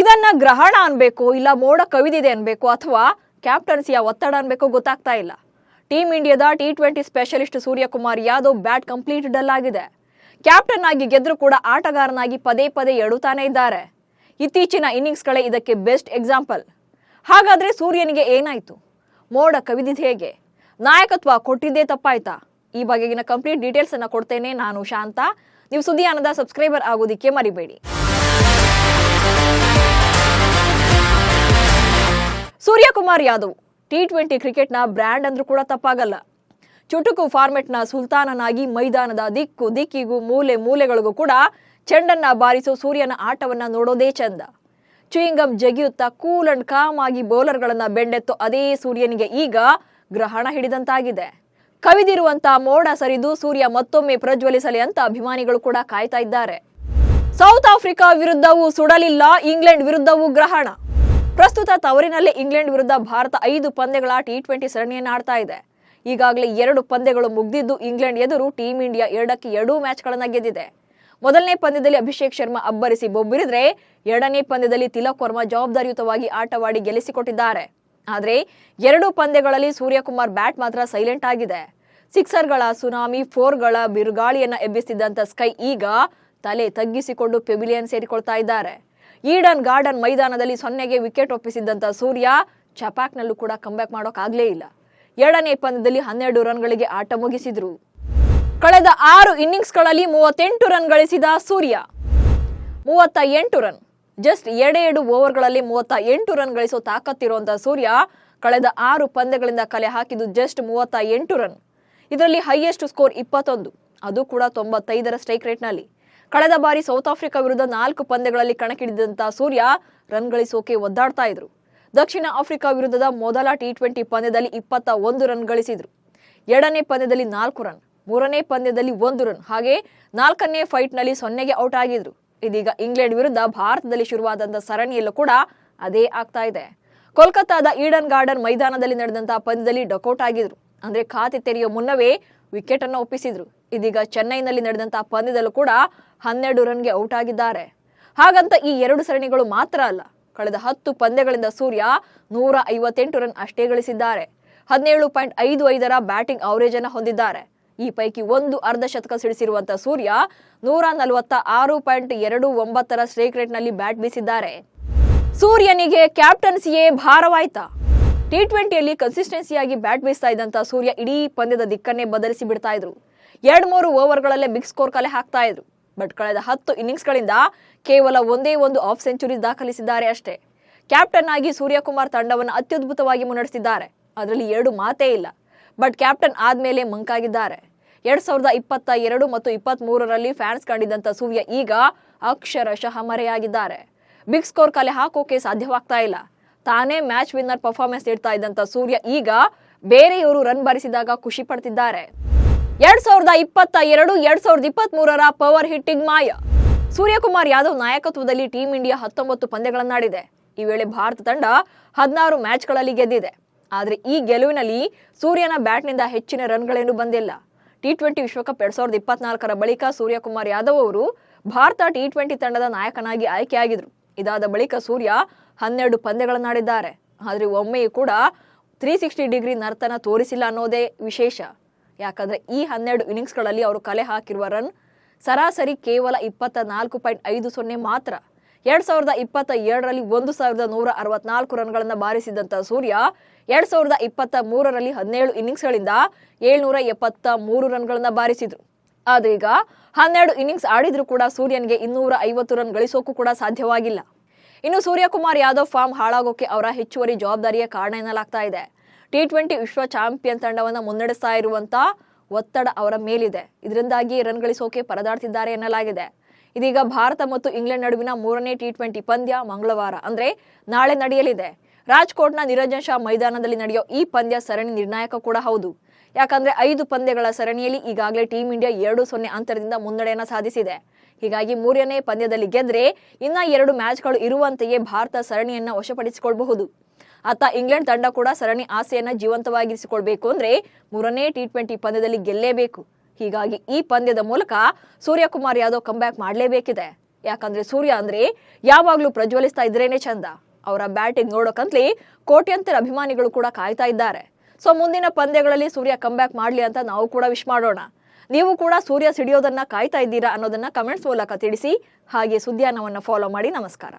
ಇದನ್ನ ಗ್ರಹಣ ಅನ್ಬೇಕು, ಇಲ್ಲ ಮೋಡ ಕವಿದಿದೆ ಅನ್ಬೇಕು, ಅಥವಾ ಕ್ಯಾಪ್ಟನ್ಸಿಯ ಒತ್ತಡ ಅನ್ಬೇಕು ಗೊತ್ತಾಗ್ತಾ ಇಲ್ಲ. ಟೀಮ್ ಇಂಡಿಯಾದ T twenty specialist Suryakumar Yadav bat complete dull ಆಗಿದೆ. ಕ್ಯಾಪ್ಟನ್ ಆಗಿ ಗೆದ್ರೂ ಕೂಡ ಆಟಗಾರನಾಗಿ ಪದೇ ಪದೇ ಎಡುತ್ತಾನೆ ಇದ್ದಾರೆ. ಇತ್ತೀಚಿನ ಇನ್ನಿಂಗ್ಸ್ಗಳೇ ಇದಕ್ಕೆ ಬೆಸ್ಟ್ ಎಕ್ಸಾಂಪಲ್. ಹಾಗಾದ್ರೆ ಸೂರ್ಯನಿಗೆ ಏನಾಯ್ತು? ಮೋಡ ಕವಿದಿದ್ ಹೇಗೆ? ನಾಯಕತ್ವ ಕೊಟ್ಟಿದ್ದೇ ತಪ್ಪಾಯ್ತಾ? ಈ ಬಗೆಗಿನ ಕಂಪ್ಲೀಟ್ ಡೀಟೇಲ್ಸ್ ಅನ್ನ ಕೊಡ್ತೇನೆ ನಾನು ಶಾಂತ. ನೀವು ಸುದ್ದಿಯಾನದ ಸಬ್ಸ್ಕ್ರೈಬರ್ ಆಗೋದಿಕ್ಕೆ ಮರಿಬೇಡಿ. ಸೂರ್ಯಕುಮಾರ್ ಯಾದವ್ ಟಿ ಟ್ವೆಂಟಿ ಕ್ರಿಕೆಟ್ನ ಬ್ರ್ಯಾಂಡ್ ಅಂದ್ರೂ ಕೂಡ ತಪ್ಪಾಗಲ್ಲ. ಚುಟುಕು ಫಾರ್ಮೆಟ್ನ ಸುಲ್ತಾನನಾಗಿ ಮೈದಾನದ ದಿಕ್ಕು ದಿಕ್ಕಿಗೂ ಮೂಲೆ ಮೂಲೆಗಳಿಗೂ ಕೂಡ ಚೆಂಡನ್ನ ಬಾರಿಸೋ ಸೂರ್ಯನ ಆಟವನ್ನ ನೋಡೋದೇ ಚಂದ. ಚುಯಿಂಗಂ ಜಗಿಯುತ್ತಾ ಕೂಲ್ ಅಂಡ್ ಕಾಮ್ ಆಗಿ ಬೌಲರ್ಗಳನ್ನ ಬೆಂಡೆತ್ತೋ ಅದೇ ಸೂರ್ಯನಿಗೆ ಈಗ ಗ್ರಹಣ ಹಿಡಿದಂತಾಗಿದೆ. ಕವಿದಿರುವಂತ ಮೋಡ ಸರಿದು ಸೂರ್ಯ ಮತ್ತೊಮ್ಮೆ ಪ್ರಜ್ವಲಿಸಲಿ ಅಂತ ಅಭಿಮಾನಿಗಳು ಕೂಡ ಕಾಯ್ತಾ ಇದ್ದಾರೆ. ಸೌತ್ ಆಫ್ರಿಕಾ ವಿರುದ್ಧವೂ ಸುಡಲಿಲ್ಲ, ಇಂಗ್ಲೆಂಡ್ ವಿರುದ್ಧವೂ ಗ್ರಹಣ. ಪ್ರಸ್ತುತ ತವರಿನಲ್ಲಿ ಇಂಗ್ಲೆಂಡ್ ವಿರುದ್ಧ ಭಾರತ ಐದು ಪಂದ್ಯಗಳ ಟಿ ಟ್ವೆಂಟಿ ಸರಣಿಯನ್ನು ಆಡ್ತಾ ಇದೆ. ಈಗಾಗಲೇ ಎರಡು ಪಂದ್ಯಗಳು ಮುಗಿದಿದ್ದು ಇಂಗ್ಲೆಂಡ್ ಎದುರು ಟೀಂ ಇಂಡಿಯಾ ಎರಡಕ್ಕೆ ಎರಡೂ ಮ್ಯಾಚ್ಗಳನ್ನು ಗೆದ್ದಿದೆ. ಮೊದಲನೇ ಪಂದ್ಯದಲ್ಲಿ ಅಭಿಷೇಕ್ ಶರ್ಮಾ ಅಬ್ಬರಿಸಿ ಬೊಬ್ಬಿರಿದ್ರೆ ಎರಡನೇ ಪಂದ್ಯದಲ್ಲಿ ತಿಲಕ್ ವರ್ಮಾ ಜವಾಬ್ದಾರಿಯುತವಾಗಿ ಆಟವಾಡಿ ಗೆಲ್ಲಿಸಿಕೊಟ್ಟಿದ್ದಾರೆ. ಆದರೆ ಎರಡು ಪಂದ್ಯಗಳಲ್ಲಿ ಸೂರ್ಯಕುಮಾರ್ ಬ್ಯಾಟ್ ಮಾತ್ರ ಸೈಲೆಂಟ್ ಆಗಿದೆ. ಸಿಕ್ಸರ್ಗಳ ಸುನಾಮಿ, ಫೋರ್ಗಳ ಬಿರುಗಾಳಿಯನ್ನು ಎಬ್ಬಿಸುತ್ತಿದ್ದಂಥ ಸ್ಕೈ ಈಗ ತಲೆ ತಗ್ಗಿಸಿಕೊಂಡು ಪೆವಿಲಿಯನ್ ಸೇರಿಕೊಳ್ತಾ ಇದ್ದಾರೆ. ಈಡನ್ ಗಾರ್ಡನ್ ಮೈದಾನದಲ್ಲಿ ಸೊನ್ನೆಗೆ ವಿಕೆಟ್ ಒಪ್ಪಿಸಿದ್ದಂಥ ಸೂರ್ಯ ಚಪಾಕ್ನಲ್ಲೂ ಕೂಡ ಕಂಬ್ಯಾಕ್ ಮಾಡೋಕ್ಕಾಗಲೇ ಇಲ್ಲ. ಎರಡನೇ ಪಂದ್ಯದಲ್ಲಿ ಹನ್ನೆರಡು ರನ್ಗಳಿಗೆ ಆಟ ಮುಗಿಸಿದ್ರು. ಕಳೆದ ಆರು ಇನ್ನಿಂಗ್ಸ್ಗಳಲ್ಲಿ ಮೂವತ್ತೆಂಟು ರನ್ ಗಳಿಸಿದ ಸೂರ್ಯ. ಮೂವತ್ತ ಎಂಟು ರನ್ ಜಸ್ಟ್ ಎರಡೆರಡು ಓವರ್ಗಳಲ್ಲಿ ಮೂವತ್ತ ಎಂಟು ರನ್ ಗಳಿಸೋ ತಾಕತ್ತಿರುವಂತಹ ಸೂರ್ಯ ಕಳೆದ ಆರು ಪಂದ್ಯಗಳಿಂದ ಕಲೆ ಹಾಕಿದ್ದು ಜಸ್ಟ್ ಮೂವತ್ತ ಎಂಟು ರನ್. ಇದರಲ್ಲಿ ಹೈಯೆಸ್ಟ್ ಸ್ಕೋರ್ ಇಪ್ಪತ್ತೊಂದು, ಅದು ಕೂಡ ತೊಂಬತ್ತೈದರ ಸ್ಟ್ರೈಕ್ ರೇಟ್ನಲ್ಲಿ ಕಳೆದ ಬಾರಿ ಸೌತ್ ಆಫ್ರಿಕಾ ವಿರುದ್ಧ ನಾಲ್ಕು ಪಂದ್ಯಗಳಲ್ಲಿ ಕಣಕ್ಕಿಳಿದಂತಹ ಸೂರ್ಯ ರನ್ ಗಳಿಸೋಕೆ ಒದ್ದಾಡ್ತಾ ಇದ್ರು. ದಕ್ಷಿಣ ಆಫ್ರಿಕಾ ವಿರುದ್ಧದ ಮೊದಲ ಟಿ ಟ್ವೆಂಟಿ ಪಂದ್ಯದಲ್ಲಿ ಇಪ್ಪತ್ತ ಒಂದು ರನ್ ಗಳಿಸಿದ್ರು. ಎರಡನೇ ಪಂದ್ಯದಲ್ಲಿ ನಾಲ್ಕು ರನ್, ಮೂರನೇ ಪಂದ್ಯದಲ್ಲಿ ಒಂದು ರನ್, ಹಾಗೆ ನಾಲ್ಕನೇ ಫೈಟ್ನಲ್ಲಿ ಸೊನ್ನೆಗೆ ಔಟ್ ಆಗಿದ್ರು. ಇದೀಗ ಇಂಗ್ಲೆಂಡ್ ವಿರುದ್ಧ ಭಾರತದಲ್ಲಿ ಶುರುವಾದಂತಹ ಸರಣಿಯಲ್ಲೂ ಕೂಡ ಅದೇ ಆಗ್ತಾ ಇದೆ. ಕೋಲ್ಕತ್ತಾದ ಈಡನ್ ಗಾರ್ಡನ್ ಮೈದಾನದಲ್ಲಿ ನಡೆದಂತಹ ಪಂದ್ಯದಲ್ಲಿ ಡಕೌಟ್ ಆಗಿದ್ರು. ಅಂದ್ರೆ ಖಾತೆ ತೆರೆಯುವ ಮುನ್ನವೇ ವಿಕೆಟ್ ಅನ್ನು ಒಪ್ಪಿಸಿದ್ರು. ಇದೀಗ ಚೆನ್ನೈನಲ್ಲಿ ನಡೆದಂತಹ ಪಂದ್ಯದಲ್ಲೂ ಕೂಡ ಹನ್ನೆರಡು ರನ್ಗೆ ಔಟ್ ಆಗಿದ್ದಾರೆ. ಹಾಗಂತ ಈ ಎರಡು ಸರಣಿಗಳು ಮಾತ್ರ ಅಲ್ಲ. ಕಳೆದ ಹತ್ತು ಪಂದ್ಯಗಳಿಂದ ಸೂರ್ಯ ನೂರ ಐವತ್ತೆಂಟು ರನ್ ಅಷ್ಟೇ ಗಳಿಸಿದ್ದಾರೆ. ಹದಿನೇಳು ಪಾಯಿಂಟ್ ಐದು ಐದರ ಬ್ಯಾಟಿಂಗ್ ಅವರೇಜ್ ಅನ್ನು ಹೊಂದಿದ್ದಾರೆ. ಈ ಪೈಕಿ ಒಂದು ಅರ್ಧ ಶತಕ ಸಿಡಿಸಿರುವಂತಹ ಸೂರ್ಯ ನೂರ ನಲವತ್ತ ಆರು ಪಾಯಿಂಟ್ ಎರಡು ಒಂಬತ್ತರ ಸ್ಟ್ರೈಕ್ ರೇಟ್ನಲ್ಲಿ ಬ್ಯಾಟ್ ಬೀಸಿದ್ದಾರೆ. ಸೂರ್ಯನಿಗೆ ಕ್ಯಾಪ್ಟನ್ಸಿಯೇ ಭಾರವಾಯ್ತಾ? ಟಿ ಟ್ವೆಂಟಿಯಲ್ಲಿ ಕನ್ಸಿಸ್ಟೆನ್ಸಿಯಾಗಿ ಬ್ಯಾಟ್ ಬೀಸ್ತಾ ಇದ್ದಂತ ಸೂರ್ಯ ಇಡೀ ಪಂದ್ಯದ ದಿಕ್ಕನ್ನೇ ಬದಲಿಸಿ ಬಿಡ್ತಾ ಇದ್ರು. ಎರಡು ಮೂರು ಓವರ್ಗಳಲ್ಲೇ ಬಿಗ್ ಸ್ಕೋರ್ ಕಲೆ ಹಾಕ್ತಾ ಇದ್ರು. ಬಟ್ ಕಳೆದ ಹತ್ತು ಇನ್ನಿಂಗ್ಸ್ಗಳಿಂದ ಕೇವಲ ಒಂದೇ ಒಂದು ಆಫ್ ಸೆಂಚುರಿ ದಾಖಲಿಸಿದ್ದಾರೆ ಅಷ್ಟೇ. ಕ್ಯಾಪ್ಟನ್ ಆಗಿ ಸೂರ್ಯಕುಮಾರ್ ತಂಡವನ್ನು ಅತ್ಯದ್ಭುತವಾಗಿ ಮುನ್ನಡೆಸಿದ್ದಾರೆ ಅದರಲ್ಲಿ ಎರಡು ಮಾತೇ ಇಲ್ಲ. ಬಟ್ ಕ್ಯಾಪ್ಟನ್ ಆದ್ಮೇಲೆ ಮಂಕಾಗಿದ್ದಾರೆ. ಎರಡ್ ಸಾವಿರದ ಇಪ್ಪತ್ತ ಎರಡು ಮತ್ತು ಇಪ್ಪತ್ತ್ ಮೂರರಲ್ಲಿ ಫ್ಯಾನ್ಸ್ ಕಂಡಿದ್ದಂಥ ಸೂರ್ಯ ಈಗ ಅಕ್ಷರಶಃ ಮರೆಯಾಗಿದ್ದಾರೆ. ಬಿಗ್ ಸ್ಕೋರ್ ಕಲೆ ಹಾಕೋಕೆ ಸಾಧ್ಯವಾಗ್ತಾ ಇಲ್ಲ. ತಾನೇ ಮ್ಯಾಚ್ ವಿನ್ನರ್ ಪರ್ಫಾರ್ಮೆನ್ಸ್ ನೀಡ್ತಾ ಇದ್ದಂತ ಸೂರ್ಯ ಈಗ ಬೇರೆಯವರು ರನ್ ಬಾರಿಸಿದಾಗ ಖುಷಿ ಪಡ್ತಿದ್ದಾರೆ. ಎರಡ್ ಸಾವಿರದ ಇಪ್ಪತ್ತ ಎರಡು, ಎರಡ್ ಸಾವಿರದ ಇಪ್ಪತ್ತ್ ಮೂರರ ಪವರ್ ಹಿಟ್ಟಿಂಗ್ ಮಾಯ. ಸೂರ್ಯಕುಮಾರ್ ಯಾದವ್ ನಾಯಕತ್ವದಲ್ಲಿ ಟೀಂ ಇಂಡಿಯಾ ಹತ್ತೊಂಬತ್ತು ಪಂದ್ಯಗಳನ್ನಾಡಿದೆ. ಈ ವೇಳೆ ಭಾರತ ತಂಡ ಹದಿನಾರು ಮ್ಯಾಚ್ಗಳಲ್ಲಿ ಗೆದ್ದಿದೆ. ಆದರೆ ಈ ಗೆಲುವಿನಲ್ಲಿ ಸೂರ್ಯನ ಬ್ಯಾಟ್ನಿಂದ ಹೆಚ್ಚಿನ ರನ್ಗಳೇನು ಬಂದಿಲ್ಲ. ಟಿ ಟ್ವೆಂಟಿ ವಿಶ್ವಕಪ್ ಎರಡ್ ಸಾವಿರದ ಇಪ್ಪತ್ನಾಲ್ಕರ ಬಳಿಕ ಸೂರ್ಯಕುಮಾರ್ ಯಾದವ್ ಅವರು ಭಾರತ ಟಿ ಟ್ವೆಂಟಿ ತಂಡದ ನಾಯಕನಾಗಿ ಆಯ್ಕೆಯಾಗಿದ್ರು. ಇದಾದ ಬಳಿಕ ಸೂರ್ಯ ಹನ್ನೆರಡು ಪಂದ್ಯಗಳನ್ನಾಡಿದ್ದಾರೆ. ಆದರೆ ಒಮ್ಮೆಯೂ ಕೂಡ ತ್ರೀ ಸಿಕ್ಸ್ಟಿ ಡಿಗ್ರಿ ನರ್ತನ ತೋರಿಸಿಲ್ಲ ಅನ್ನೋದೇ ವಿಶೇಷ. ಯಾಕಂದರೆ ಈ ಹನ್ನೆರಡು ಇನ್ನಿಂಗ್ಸ್ಗಳಲ್ಲಿ ಅವರು ಕಲೆ ಹಾಕಿರುವ ರನ್ ಸರಾಸರಿ ಕೇವಲ ಇಪ್ಪತ್ತ ನಾಲ್ಕು ಪಾಯಿಂಟ್ ಐದು ಸೊನ್ನೆ ಮಾತ್ರ. ಎರಡು ಸಾವಿರದ ಇಪ್ಪತ್ತ ಎರಡರಲ್ಲಿ ಒಂದು ಸಾವಿರದ ನೂರ ಅರವತ್ನಾಲ್ಕು ರನ್ಗಳನ್ನು ಬಾರಿಸಿದಂಥ ಸೂರ್ಯ ಎರಡು ಸಾವಿರದ ಇಪ್ಪತ್ತ ಮೂರರಲ್ಲಿ ಹದಿನೇಳು ಇನ್ನಿಂಗ್ಸ್ಗಳಿಂದ ಏಳ್ನೂರ ಎಪ್ಪತ್ತ ಮೂರು ರನ್ಗಳನ್ನು ಬಾರಿಸಿದ್ರು. ಆದ್ರೆ ಈಗ ಹನ್ನೆರಡು ಇನ್ನಿಂಗ್ಸ್ ಆಡಿದ್ರು ಕೂಡ ಸೂರ್ಯನ್ಗೆ ಇನ್ನೂರ ಐವತ್ತು ರನ್ ಗಳಿಸೋಕು ಕೂಡ ಸಾಧ್ಯವಾಗಿಲ್ಲ. ಇನ್ನು ಸೂರ್ಯಕುಮಾರ್ ಯಾದವ್ ಫಾರ್ಮ್ ಹಾಳಾಗೋಕೆ ಅವರ ಹೆಚ್ಚುವರಿ ಜವಾಬ್ದಾರಿಯ ಕಾರಣ ಎನ್ನಲಾಗ್ತಾ ಇದೆ. ಟಿ ಟ್ವೆಂಟಿ ವಿಶ್ವ ಚಾಂಪಿಯನ್ ತಂಡವನ್ನು ಮುನ್ನಡೆಸ್ತಾ ಇರುವಂತ ಒತ್ತಡ ಅವರ ಮೇಲಿದೆ. ಇದರಿಂದಾಗಿ ರನ್ ಗಳಿಸೋಕೆ ಪರದಾಡ್ತಿದ್ದಾರೆ ಎನ್ನಲಾಗಿದೆ. ಇದೀಗ ಭಾರತ ಮತ್ತು ಇಂಗ್ಲೆಂಡ್ ನಡುವಿನ ಮೂರನೇ ಟಿ ಟ್ವೆಂಟಿ ಪಂದ್ಯ ಮಂಗಳವಾರ, ಅಂದ್ರೆ ನಾಳೆ ನಡೆಯಲಿದೆ. ರಾಜ್ಕೋಟ್ನ ನಿರಂಜನ್ ಶಾ ಮೈದಾನದಲ್ಲಿ ನಡೆಯೋ ಈ ಪಂದ್ಯ ಸರಣಿ ನಿರ್ಣಾಯಕ ಕೂಡ ಹೌದು. ಯಾಕಂದ್ರೆ ಐದು ಪಂದ್ಯಗಳ ಸರಣಿಯಲ್ಲಿ ಈಗಾಗಲೇ ಟೀಂ ಇಂಡಿಯಾ ಎರಡು ಸೊನ್ನೆ ಅಂತರದಿಂದ ಮುನ್ನಡೆಯನ್ನು ಸಾಧಿಸಿದೆ. ಹೀಗಾಗಿ ಮೂರನೇ ಪಂದ್ಯದಲ್ಲಿ ಗೆದ್ರೆ ಇನ್ನ ಎರಡು ಮ್ಯಾಚ್ಗಳು ಇರುವಂತೆಯೇ ಭಾರತ ಸರಣಿಯನ್ನ ವಶಪಡಿಸಿಕೊಳ್ಳಬಹುದು ಅತ್ತ ಇಂಗ್ಲೆಂಡ್ ತಂಡ ಕೂಡ ಸರಣಿ ಆಸೆಯನ್ನ ಜೀವಂತವಾಗಿರಿಸಿಕೊಳ್ಬೇಕು ಅಂದ್ರೆ ಮೂರನೇ ಟಿ ಟ್ವೆಂಟಿ ಪಂದ್ಯದಲ್ಲಿ ಗೆಲ್ಲೇಬೇಕು. ಹೀಗಾಗಿ ಈ ಪಂದ್ಯದ ಮೂಲಕ ಸೂರ್ಯಕುಮಾರ್ ಯಾದವ್ ಕಂಬ್ಯಾಕ್ ಮಾಡಲೇಬೇಕಿದೆ. ಯಾಕಂದ್ರೆ ಸೂರ್ಯ ಅಂದ್ರೆ ಯಾವಾಗ್ಲೂ ಪ್ರಜ್ವಲಿಸ್ತಾ ಇದ್ರೇನೆ ಚಂದ. ಅವರ ಬ್ಯಾಟಿಂಗ್ ನೋಡೋಕಂತಲೇ ಕೋಟ್ಯಂತರ ಅಭಿಮಾನಿಗಳು ಕೂಡ ಕಾಯ್ತಾ ಇದ್ದಾರೆ. ಸೊ ಮುಂದಿನ ಪಂದ್ಯಗಳಲ್ಲಿ ಸೂರ್ಯ ಕಮ್ಬ್ಯಾಕ್ ಮಾಡಲಿ ಅಂತ ನಾವು ಕೂಡ ವಿಶ್ ಮಾಡೋಣ. ನೀವು ಕೂಡ ಸೂರ್ಯ ಸಿಡಿಯೋದನ್ನ ಕಾಯ್ತಾ ಇದ್ದೀರಾ ಅನ್ನೋದನ್ನ ಕಮೆಂಟ್ಸ್ ಮೂಲಕ ತಿಳಿಸಿ. ಹಾಗೆ ಸುದ್ಯಾನವನ್ನು ಫಾಲೋ ಮಾಡಿ. ನಮಸ್ಕಾರ.